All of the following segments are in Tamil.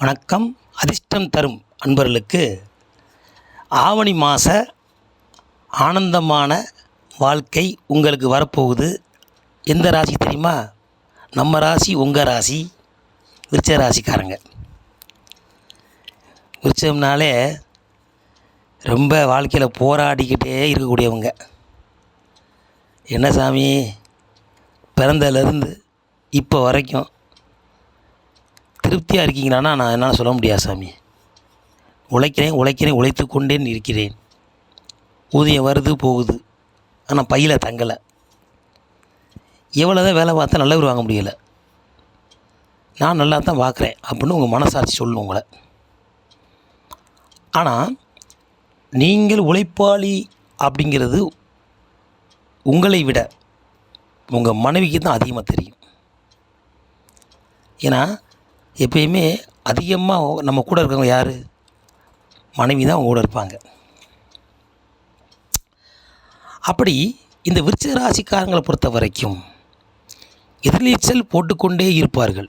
வணக்கம். அதிர்ஷ்டம் தரும் அன்பர்களுக்கு ஆவணி மாத ஆனந்தமான வாழ்க்கை உங்களுக்கு வரப்போகுது. எந்த ராசி தெரியுமா? நம்ம ராசி உங்கள் ராசி விருச்ச ராசிக்காரங்க. விருச்சம்னாலே ரொம்ப வாழ்க்கையில் போராடிக்கிட்டே இருக்கக்கூடியவங்க. என்ன சாமி? பிறந்ததுலேருந்து இப்போ வரைக்கும் திருப்தியாக இருக்கீங்களான்னா நான் என்னால் சொல்ல முடியாது சாமி. உழைக்கிறேன் உழைக்கிறேன் உழைத்து கொண்டே இருக்கிறேன். ஊதியம் வருது போகுது. ஆனால் பையில் தங்கலை. எவ்வளோ தான் வேலை பார்த்தா நல்லவர் வாங்க முடியலை. நான் நல்லா தான் பார்க்குறேன் அப்படின்னு உங்கள் மனசாட்சி சொல்லும் உங்களை. ஆனால் நீங்கள் உழைப்பாளி அப்படிங்கிறது உங்களை விட உங்கள் மனைவிக்கு தான் அதிகமாக தெரியும். ஏன்னா எப்பயுமே அதிகமாக நம்ம கூட இருக்கவங்க யார்? மனைவி தான் அவங்க கூட இருப்பாங்க. அப்படி இந்த விருச்சிக ராசிக்காரங்களை பொறுத்த வரைக்கும் எதிர்நீச்சல் போட்டுக்கொண்டே இருப்பார்கள்.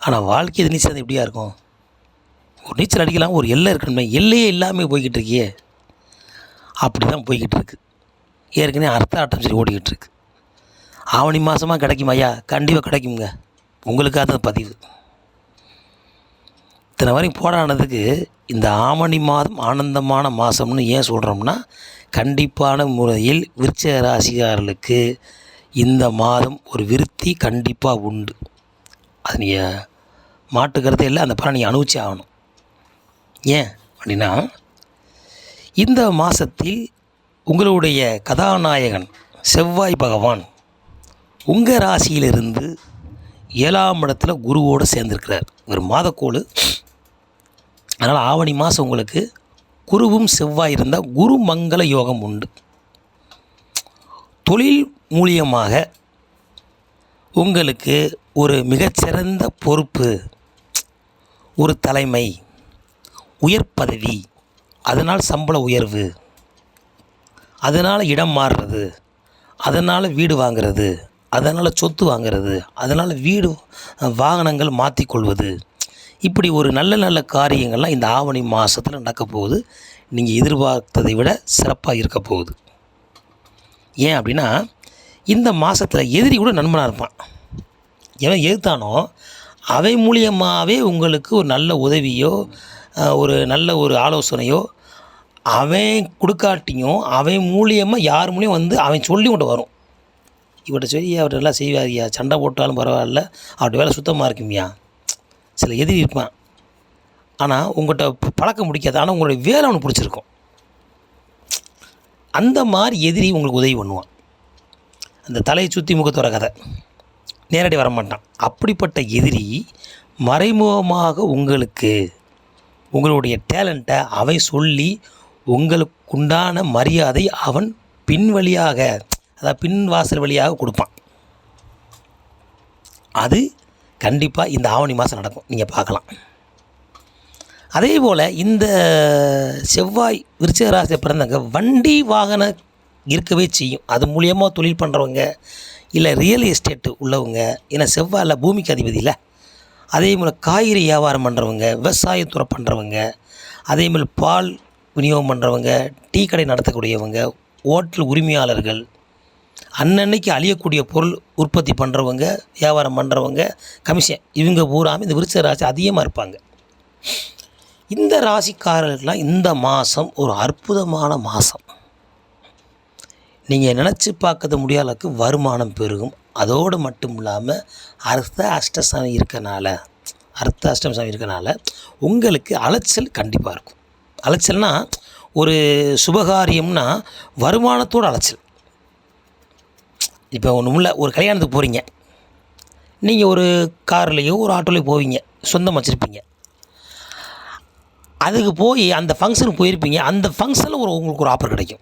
ஆனால் வாழ்க்கை எதிர்நீச்சல் எப்படியா இருக்கும்? ஒரு நீச்சல் அடிக்கலாம் ஒரு எல்லை இருக்கணுமே எல்லையே இல்லாமல் போய்கிட்டு இருக்கியே அப்படி தான் போய்கிட்டு இருக்கு. ஏற்கனவே அர்த்த ஆட்டம் சரி ஓடிக்கிட்டு இருக்கு. ஆவணி மாதமாக கிடைக்கும் ஐயா? கண்டிப்பாக கிடைக்குங்க உங்களுக்காக தான் பதிவு. இத்தனை வரைக்கும் போராடினதுக்கு இந்த ஆவணி மாதம் ஆனந்தமான மாதம்னு ஏன் சொல்கிறோம்னா கண்டிப்பான முறையில் விருச்ச ராசிகாரர்களுக்கு இந்த மாதம் ஒரு விருத்தி கண்டிப்பாக உண்டு. அது நீங்கள் மாட்டுக்கிறதே இல்லை அந்த பலனை நீங்கள் அனுபவிச்சே ஆகணும். ஏன் அப்படின்னா இந்த மாதத்தில் உங்களுடைய கதாநாயகன் செவ்வாய் பகவான் உங்கள் ராசியிலிருந்து ஏழாம் இடத்துல குருவோடு சேர்ந்துருக்கிறார். ஒரு மாதக்கோள். அதனால் ஆவணி மாதம் உங்களுக்கு குருவும் செவ்வாய் இருந்தால் குரு மங்கள யோகம் உண்டு. தொழில் மூலியமாக உங்களுக்கு ஒரு மிகச்சிறந்த பொறுப்பு ஒரு தலைமை உயர் பதவி அதனால் சம்பள உயர்வு அதனால் இடம் மாறுறது அதனால் வீடு வாங்குறது அதனால் சொத்து வாங்குறது அதனால் வீடு வாகனங்கள் மாற்றிக்கொள்வது இப்படி ஒரு நல்ல நல்ல காரியங்கள்லாம் இந்த ஆவணி மாதத்தில் நடக்க போகுது. நீங்கள் எதிர்பார்த்ததை விட சிறப்பாக இருக்க போகுது. ஏன் அப்படின்னா இந்த மாதத்தில் எதிரி கூட நண்பனாக இருப்பான். எவன் எதிர்த்தானோ அவை மூலியமாகவே உங்களுக்கு ஒரு நல்ல உதவியோ ஒரு நல்ல ஒரு ஆலோசனையோ அவன் கொடுக்காட்டியும் அவன் மூலியமாக யார் மூலியம் வந்து அவன் சொல்லி கொண்டு வரும். இவர்கிட்ட சொல்லி அவர் நல்லா செய்வாரியா சண்டை போட்டாலும் பரவாயில்ல. அவர்கிட்ட வேலை சுத்தமாக இருக்குமியா? சில எதிரி இருப்பான். ஆனால் உங்கள்கிட்ட பழக்கம் முடிக்காது ஆனால் உங்களுடைய வேலை அவனுக்கு பிடிச்சிருக்கும். அந்த மாதிரி எதிரி உங்களுக்கு உதவி பண்ணுவான். அந்த தலையை சுற்றி முகத்துவர கதை. நேரடி வரமாட்டான் அப்படிப்பட்ட எதிரி மறைமுகமாக உங்களுக்கு உங்களுடைய டேலண்ட்டை அவன் சொல்லி உங்களுக்குண்டான மரியாதை அவன் பின்வழியாக அதாவது பின் வாசல் வழியாக கொடுப்பான். அது கண்டிப்பாக இந்த ஆவணி மாதம் நடக்கும். நீங்கள் பார்க்கலாம். அதே போல் இந்த செவ்வாய் விருச்சிகராசியை பிறந்தவங்க வண்டி வாகனம் இருக்கவே செய்யும். அது மூலியமாக தொழில் பண்ணுறவங்க இல்லை ரியல் எஸ்டேட்டு உள்ளவங்க ஏன்னா செவ்வாயில் பூமிக்கு அதிபதி இல்லை. அதே போல் காய்கறி வியாபாரம் பண்ணுறவங்க விவசாயத்துறை பண்ணுறவங்க அதே போல் பால் விநியோகம் பண்ணுறவங்க டீ கடை நடத்தக்கூடியவங்க ஓட்டல் உரிமையாளர்கள் அன்னன்னைக்கு அழியக்கூடிய பொருள் உற்பத்தி பண்ணுறவங்க வியாபாரம் பண்ணுறவங்க கமிஷன் இவங்க பூராமே இந்த விருச்ச ராசி அதிகமாக இருப்பாங்க. இந்த ராசிக்காரர்களுக்கெல்லாம் இந்த மாதம் ஒரு அற்புதமான மாதம் நீங்கள் நினச்சி பார்க்கறது முடியாத அளவுக்கு வருமானம் பெருகும். அதோடு மட்டும் இல்லாமல் அர்த்த அஷ்டசாமி இருக்கனால அர்த்த அஷ்டமசாமி இருக்கனால உங்களுக்கு அலைச்சல் கண்டிப்பாக இருக்கும். அலைச்சல்னால் ஒரு சுபகாரியம்னா வருமானத்தோட அலைச்சல். இப்போ ஒன்று உள்ள ஒரு கல்யாணத்துக்கு போகிறீங்க நீங்கள் ஒரு கார்லேயோ ஒரு ஆட்டோலையோ போவீங்க சொந்தம் வச்சுருப்பீங்க. அதுக்கு போய் அந்த ஃபங்க்ஷனுக்கு போயிருப்பீங்க அந்த ஃபங்க்ஷனில் ஒரு உங்களுக்கு ஒரு ஆஃபர் கிடைக்கும்.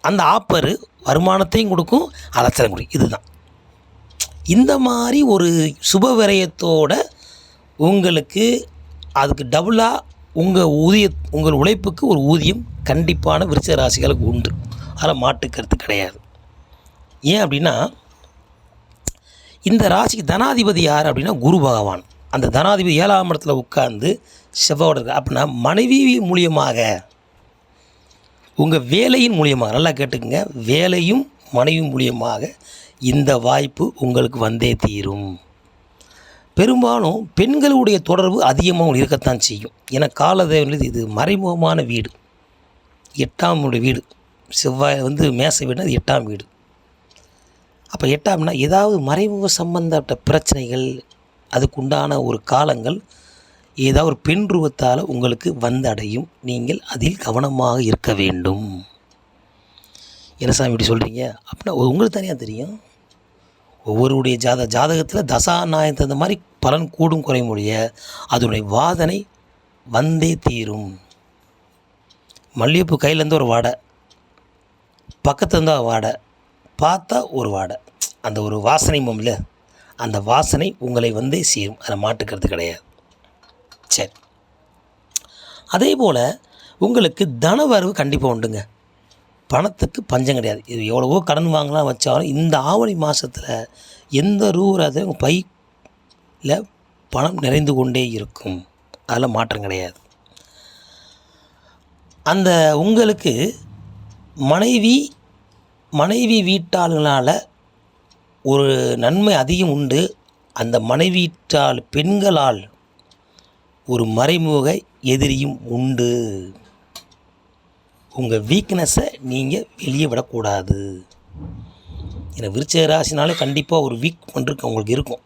அந்த ஆஃபரு வருமானத்தையும் கொடுக்கும் அலைச்சலும் கொடுக்கும். இதுதான். இந்த மாதிரி ஒரு சுப விரயத்தோட உங்களுக்கு அதுக்கு டபுளாக உங்கள் ஊதிய உங்கள் உழைப்புக்கு ஒரு ஊதியம் கண்டிப்பான விருச்ச ராசிகளுக்கு உண்டு. அதில் மாட்டு கருத்து கிடையாது. ஏன் அப்படின்னா இந்த ராசிக்கு தனாதிபதி யார் அப்படின்னா குரு பகவான். அந்த தனாதிபதி ஏழாம் இடத்துல உட்கார்ந்து செவ்வாயோட இருக்கு அப்படின்னா மனைவி மூலியமாக உங்கள் வேலையின் மூலியமாக நல்லா கேட்டுக்கங்க. வேலையும் மனைவி மூலியமாக இந்த வாய்ப்பு உங்களுக்கு வந்தே தீரும். பெரும்பாலும் பெண்களுடைய தொடர்பு அதிகமாக இருக்கத்தான் செய்யும். ஏன்னா காலதேவன் இது மறைமுகமான வீடு. எட்டாம் வீடு. வீடு செவ்வாய் வந்து மேச வீடுனா எட்டாம் வீடு. அப்போ எட்டாம்னா ஏதாவது மறைமுக சம்பந்தப்பட்ட பிரச்சனைகள் அதுக்குண்டான ஒரு காலங்கள் ஏதாவது ஒரு பெண் ரூபத்தால் உங்களுக்கு வந்தடையும். நீங்கள் அதில் கவனமாக இருக்க வேண்டும். என்ன சாமி இப்படி சொல்கிறீங்க அப்படின்னா உங்களுக்கு தனியாக தெரியும். ஒவ்வொருடைய ஜாத ஜாதகத்தில் தசாநாயகத்தை தகுந்த மாதிரி பலன் கூடும் குறையும் அதனுடைய வாதனை வந்தே தீரும். மல்லிகைப்பூ கையிலேருந்து ஒரு வாடை பக்கத்துலேருந்து இருந்தால் வாடை பார்த்தா ஒரு வாடை. அந்த ஒரு வாசனை இல்லை அந்த வாசனை உங்களை வந்தே சேரும். அதை மாட்டுக்கிறது கிடையாது. சரி. அதே போல் உங்களுக்கு தனவரவு கண்டிப்பாக உண்டுங்க. பணத்துக்கு பஞ்சம் கிடையாது. இது எவ்வளவோ கடன் வாங்கலாம் வச்சாலும் இந்த ஆவணி மாதத்தில் எந்த ரூபராத உங்கள் பையில் பணம் நிறைந்து கொண்டே இருக்கும். அதில் மாற்றம் கிடையாது. அந்த உங்களுக்கு மனைவி மனைவி வீட்டாளனால் ஒரு நன்மை அதிகம் உண்டு. அந்த மனைவியிட்டால் பெண்களால் ஒரு மறைமுக எதிரியும் உண்டு. உங்கள் வீக்னஸை நீங்கள் வெளியே விடக்கூடாது. ஏன்னா விருச்ச ராசினாலே கண்டிப்பாக ஒரு வீக் பண்ணிருக்கு உங்களுக்கு இருக்கும்.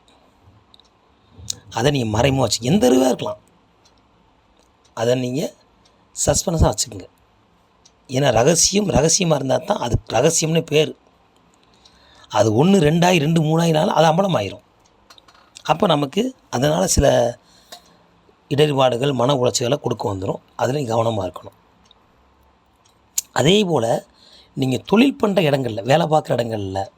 அதை நீங்கள் மறைமுக வச்சு எந்த இதுவாக இருக்கலாம். அதை நீங்கள் சஸ்பென்ஸாக வச்சுக்கோங்க. ஏன்னா ரகசியம் ரகசியமாக இருந்தால் தான் அது ரகசியம்னு பேர். அது ஒன்று ரெண்டாயி ரெண்டு மூணாயினாலும் அது அம்பலம் ஆயிரும் அப்போ நமக்கு அதனால் சில இடர்பாடுகள் மன உளைச்சலை கொடுக்க வந்துடும் அதில் கவனமாக இருக்கணும். அதே போல் நீங்கள் தொழில் பண்ணுற இடங்களில் வேலை பார்க்குற இடங்களில்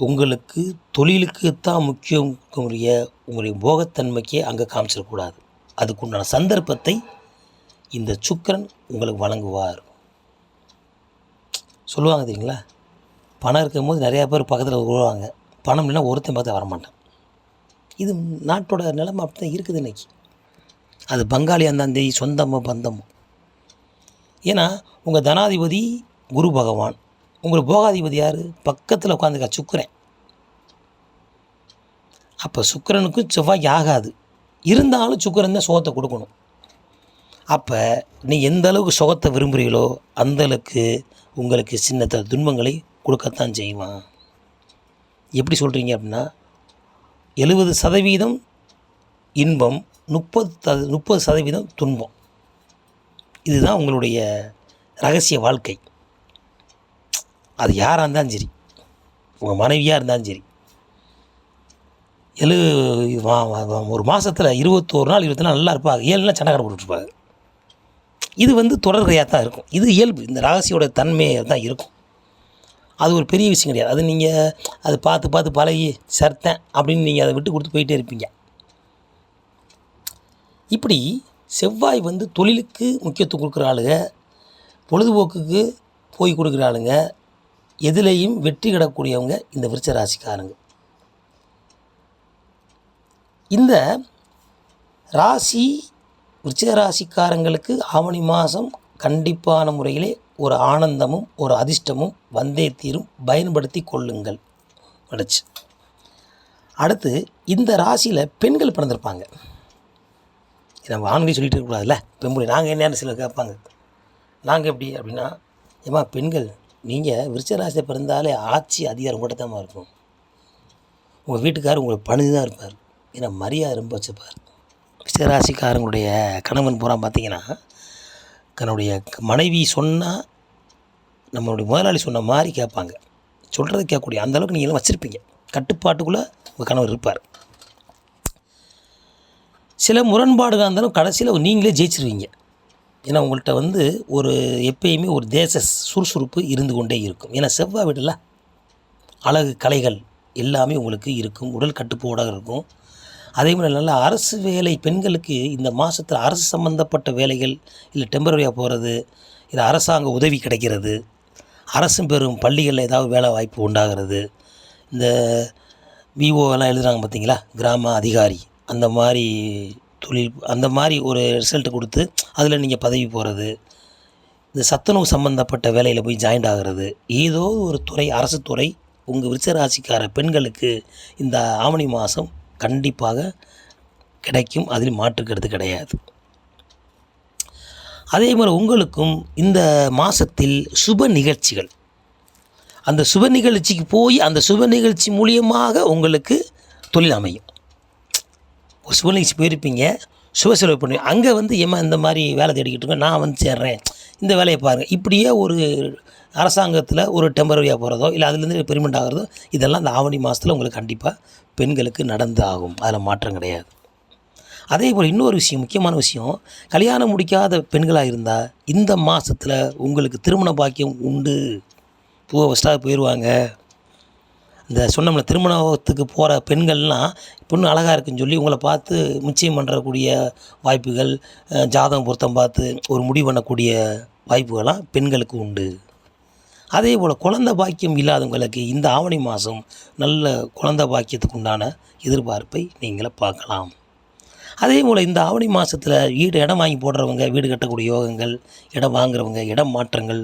உங்களுக்கு தொழிலுக்கு தான் முக்கியம் உங்களுடைய உங்களுடைய போகத்தன்மைக்கே அங்கே காமிச்சிடக்கூடாது. அதுக்குண்டான சந்தர்ப்பத்தை இந்த சுக்கிரன் உங்களுக்கு வழங்குவார். சொல்லுவாங்க தெரியுங்களா? பணம் இருக்கும்போது நிறையா பேர் பக்கத்தில் வருவாங்க. பணம் இல்லைன்னா ஒருத்தன் பார்த்து வரமாட்டான். இது நாட்டோட நிலைமை அப்படி தான் இருக்குது இன்னைக்கு. அது பங்காளி அந்தாந்தேதி சொந்தமோ பந்தமோ. ஏன்னா உங்கள் தனாதிபதி குரு பகவான். உங்களுக்கு போகாதிபதி யார்? பக்கத்தில் உட்காந்துக்கா சுக்கிரன். அப்போ சுக்கரனுக்கும் செவ்வாய் ஆகாது. இருந்தாலும் சுக்கிரன் தான் சோத்தை கொடுக்கணும். அப்போ நீ எந்த அளவுக்கு சுகத்தை விரும்புகிறீங்களோ அந்தளவுக்கு உங்களுக்கு சின்னத்த துன்பங்களை கொடுக்கத்தான் செய்வான். எப்படி சொல்கிறீங்க அப்படின்னா எழுபது சதவீதம் இன்பம் முப்பது த முப்பது சதவீதம் துன்பம். இதுதான் உங்களுடைய ரகசிய வாழ்க்கை. அது யாராக இருந்தாலும் சரி உங்கள் மனைவியாக இருந்தாலும் சரி. எழு வா- ஒரு மாதத்தில் இருபத்தோரு நாள் இருபத்தி நாள் நல்லா இருப்பாங்க ஏழு நாள் சண்டை போட்டுருப்பாங்க இது வந்து தொடர்கையாக தான் இருக்கும். இது இயல்பு. இந்த ராசியோட தன்மையாக தான் இருக்கும். அது ஒரு பெரிய விஷயம் கிடையாது. அது நீங்கள் அது பார்த்து பார்த்து பழகி சர்த்தேன் அப்படின்னு நீங்கள் அதை விட்டு கொடுத்து போயிட்டே இருப்பீங்க. இப்படி செவ்வாய் வந்து தொழிலுக்கு முக்கியத்துவம் கொடுக்குற ஆளுங்க பொழுதுபோக்குக்கு போய் கொடுக்குற ஆளுங்க எதுலேயும் வெற்றி கிடக்கூடியவங்க இந்த விருச்ச ராசிக்காரங்க. இந்த ராசி ராசிக்காரங்களுக்கு ஆவணி மாதம் கண்டிப்பான முறையிலே ஒரு ஆனந்தமும் ஒரு அதிர்ஷ்டமும் வந்தே தீரும். பயன்படுத்தி கொள்ளுங்கள். அடிச்சு அடுத்து இந்த ராசியில் பெண்கள் பிறந்திருப்பாங்க. நம்ம ஆண்களே சொல்லிட்டு இருக்கக்கூடாதுல்ல பெண்புலி நாங்கள் என்னன்னு சில கேட்பாங்க? நாங்கள் எப்படி? அப்படின்னா ஏம்மா பெண்கள் நீங்கள் விருச்சராசியில் பிறந்தாலே ஆட்சி அதிகாரம் கூட தான் இருக்கும். உங்கள் வீட்டுக்காரர் உங்களை பணிது தான் இருப்பார். ஏன்னா மரியாதை ரொம்ப வச்சுப்பார். விருச்சிகராசிக்காரங்களுடைய கணவன் பூரா பார்த்தீங்கன்னா தன்னுடைய மனைவி சொன்னால் நம்மளுடைய முதலாளி சொன்ன மாதிரி கேட்பாங்க. சொல்கிறத கேட்கக்கூடிய அந்த அளவுக்கு நீங்களும் வச்சுருப்பீங்க. கட்டுப்பாட்டுக்குள்ளே உங்கள் கணவர் இருப்பார். சில முரண்பாடுகள் இருந்தாலும் கடைசியில் நீங்களே ஜெயிச்சிருவீங்க. ஏன்னா உங்கள்கிட்ட வந்து ஒரு எப்பயுமே ஒரு தேச சுறுசுறுப்பு இருந்து கொண்டே இருக்கும். ஏன்னா செவ்வாய் வீடுல அழகு கலைகள் எல்லாமே உங்களுக்கு இருக்கும். உடல் கட்டுப்போட இருக்கும். அதே மாதிரி நல்ல அரசு வேலை பெண்களுக்கு இந்த மாதத்தில் அரசு சம்மந்தப்பட்ட வேலைகள் இல்லை டெம்பரரியாக போகிறது இல்லை அரசாங்க உதவி கிடைக்கிறது அரசும் பெறும் பள்ளிகளில் ஏதாவது வேலை வாய்ப்பு உண்டாகிறது இந்த விஓ எல்லாம் எழுதுறாங்க பார்த்தீங்களா கிராம அதிகாரி அந்த மாதிரி தொழில் அந்த மாதிரி ஒரு ரிசல்ட்டு கொடுத்து அதில் நீங்கள் பதவி போகிறது இந்த சத்துணவு சம்மந்தப்பட்ட வேலையில் போய் ஜாயின்ட் ஆகிறது ஏதோ ஒரு துறை அரசு துறை உங்கள் விருச்சராசிக்கார பெண்களுக்கு இந்த ஆவணி மாதம் கண்டிப்பாக கிடைக்கும். அதில் மாற்றுக்கிறது கிடையாது. அதே மாதிரி உங்களுக்கும் இந்த மாதத்தில் சுப நிகழ்ச்சிகள். அந்த சுப நிகழ்ச்சிக்கு போய் அந்த சுப நிகழ்ச்சி மூலியமாக உங்களுக்கு தொழில் அமையும். ஒரு சுப நிகழ்ச்சி போயிருப்பீங்க. சுப செலவு பண்ணுவீங்க அங்கே வந்து ஏமா இந்த மாதிரி வேலை தேடிக்கிட்டு இருக்கோம் நான் வந்து சேர்றேன். இந்த வேலையை பாருங்கள் இப்படியே ஒரு அரசாங்கத்தில் ஒரு டெம்பரரியாக போகிறதோ இல்லை அதுலேருந்து பெர்மனெண்ட் ஆகிறதோ இதெல்லாம் இந்த ஆவணி மாதத்தில் உங்களுக்கு கண்டிப்பாக பெண்களுக்கு நடந்து ஆகும் அதில் மாற்றம் கிடையாது. அதே போல் இன்னொரு விஷயம் முக்கியமான விஷயம் கல்யாணம் முடிக்காத பெண்களாக இருந்தால் இந்த மாதத்தில் உங்களுக்கு திருமண பாக்கியம் உண்டு. பூவை ஃபஸ்ட்டாக போயிடுவாங்க இந்த சொன்னோம்ல திருமணத்துக்கு போகிற பெண்கள்லாம் பொண்ணு அழகாக இருக்குன்னு சொல்லி உங்களை பார்த்து நிச்சயம் பண்ணுறக்கூடிய வாய்ப்புகள் ஜாதகம் பொருத்தம் பார்த்து ஒரு முடிவு பண்ணக்கூடிய வாய்ப்புகள்லாம் பெண்களுக்கு உண்டு. அதே போல் குழந்த பாக்கியம் இல்லாதவங்களுக்கு இந்த ஆவணி மாதம் நல்ல குழந்த பாக்கியத்துக்கு உண்டான எதிர்பார்ப்பை நீங்களே பார்க்கலாம். அதே போல் இந்த ஆவணி மாதத்தில் வீடு இடம் வாங்கி போடுறவங்க வீடு கட்டக்கூடிய யோகங்கள் இடம் வாங்குறவங்க இடம் மாற்றங்கள்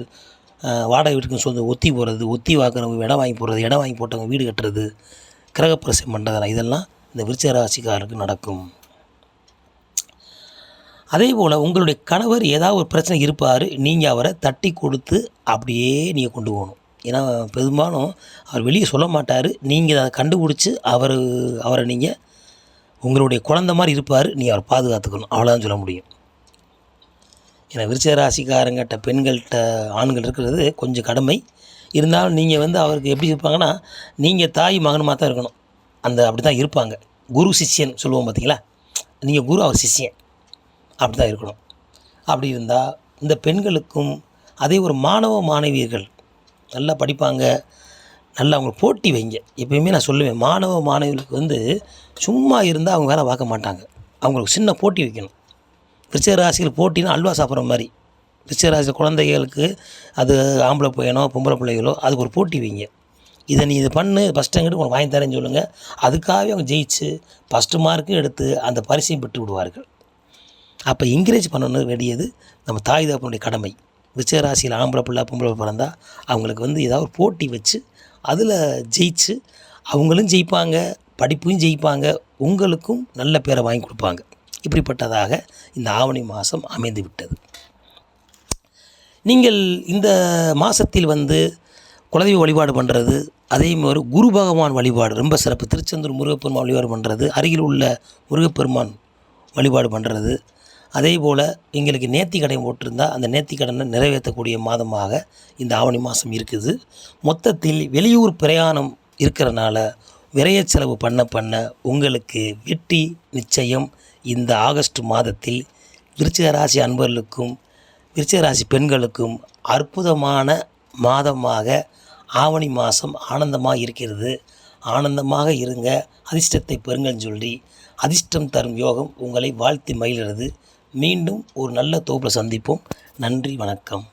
வாடகை வீட்டுக்கு சொந்த ஒத்தி போகிறது ஒத்தி வாங்குறவங்க இடம் வாங்கி போடுறது இடம் வாங்கி போட்டவங்க வீடு கட்டுறது கிரகப்பிரசம் பண்ணுறதெல்லாம் இதெல்லாம் இந்த விருச்சிக ராசிக்காரருக்கு நடக்கும். அதே போல் உங்களுடைய கணவர் ஏதாவது ஒரு பிரச்சனை இருப்பார் நீங்கள் அவரை தட்டி கொடுத்து அப்படியே நீங்கள் கொண்டு போகணும். ஏன்னா பெரும்பாலும் அவர் வெளியே சொல்ல மாட்டார். நீங்கள் அதை கண்டுபிடிச்சி அவர் அவரை நீங்கள் உங்களுடைய குழந்த மாதிரி இருப்பார். நீங்கள் அவரை பாதுகாத்துக்கணும். அவ்வளோதான் சொல்ல முடியும். ஏன்னா விருச்சிக ராசிக்காரங்கிட்ட பெண்கள்கிட்ட ஆண்கள் இருக்கிறது கொஞ்சம் கடமை. இருந்தாலும் நீங்கள் வந்து அவருக்கு எப்படி இருப்பாங்கன்னா நீங்கள் தாய் மகனுமாக தான் இருக்கணும். அந்த அப்படி தான் இருப்பாங்க. குரு சிஷ்யன் சொல்லுவோம் பார்த்தீங்களா நீங்கள் குரு அவர் சிஷ்யன். அப்படி தான் இருக்கணும். அப்படி இருந்தால் இந்த பெண்களுக்கும் அதே ஒரு மாணவ மாணவியர்கள் நல்லா படிப்பாங்க. நல்லா அவங்க போட்டி வைங்க. எப்பயுமே நான் சொல்லுவேன் மாணவ மாணவிகளுக்கு வந்து சும்மா இருந்தால் அவங்க வேலை பார்க்க மாட்டாங்க. அவங்களுக்கு சின்ன போட்டி வைக்கணும். விருச்சிக ராசிகள் போட்டினா அல்வா சாப்பிட்ற மாதிரி. விருச்சிக ராசி குழந்தைகளுக்கு அது ஆம்பளை பையனோ பொம்பளை பிள்ளைகளோ அதுக்கு ஒரு போட்டி வைங்க. இதை நீ இதை பண்ணு ஃபஸ்ட் எங்கிட்ட உனக்கு வாங்கி தரேன்னு சொல்லுங்கள் அதுக்காகவே அவங்க ஜெயிச்சு ஃபஸ்ட்டு மார்க்கும் எடுத்து அந்த பரிசையும் பெற்று விடுவார்கள் அப்போ என்கரேஜ் பண்ணணும் வேண்டியது நம்ம தாய் தகப்பனுடைய கடமை. விருச்சிக ஆம்பளை பிள்ளை பொம்பளை பிறந்தால் அவங்களுக்கு வந்து ஏதாவது ஒரு போட்டி வச்சு அதில் ஜெயிச்சு அவங்களும் ஜெயிப்பாங்க படிப்பையும் ஜெயிப்பாங்க உங்களுக்கும் நல்ல பேரை வாங்கி கொடுப்பாங்க. இப்படிப்பட்டதாக இந்த ஆவணி மாதம் அமைந்து விட்டது. நீங்கள் இந்த மாதத்தில் வந்து குலதெய்வ வழிபாடு பண்ணுறது அதே மாதிரி குரு பகவான் வழிபாடு ரொம்ப சிறப்பு. திருச்செந்தூர் முருகப்பெருமான் வழிபாடு பண்ணுறது அருகில் உள்ள முருகப்பெருமான் வழிபாடு பண்ணுறது அதே போல் எங்களுக்கு நேர்த்தி கடன் போட்டிருந்தா அந்த நேர்த்தி கடனை நிறைவேற்றக்கூடிய மாதமாக இந்த ஆவணி மாதம் இருக்குது. மொத்தத்தில் வெளியூர் பிரயாணம் இருக்கிறனால விரைய செலவு பண்ண பண்ண உங்களுக்கு வெற்றி நிச்சயம். இந்த ஆகஸ்ட் மாதத்தில் விருச்சிக ராசி அன்பர்களுக்கும் விருச்சிக ராசி பெண்களுக்கும் அற்புதமான மாதமாக ஆவணி மாதம் ஆனந்தமாக இருக்கிறது. ஆனந்தமாக இருங்க. அதிர்ஷ்டத்தை பெறுங்கன்னு சொல்லி அதிர்ஷ்டம் தரும் யோகம் உங்களை வாழ்த்தி மகிழ்கிறது. மீண்டும் ஒரு நல்ல தொகுப்பில் சந்திப்போம். நன்றி வணக்கம்.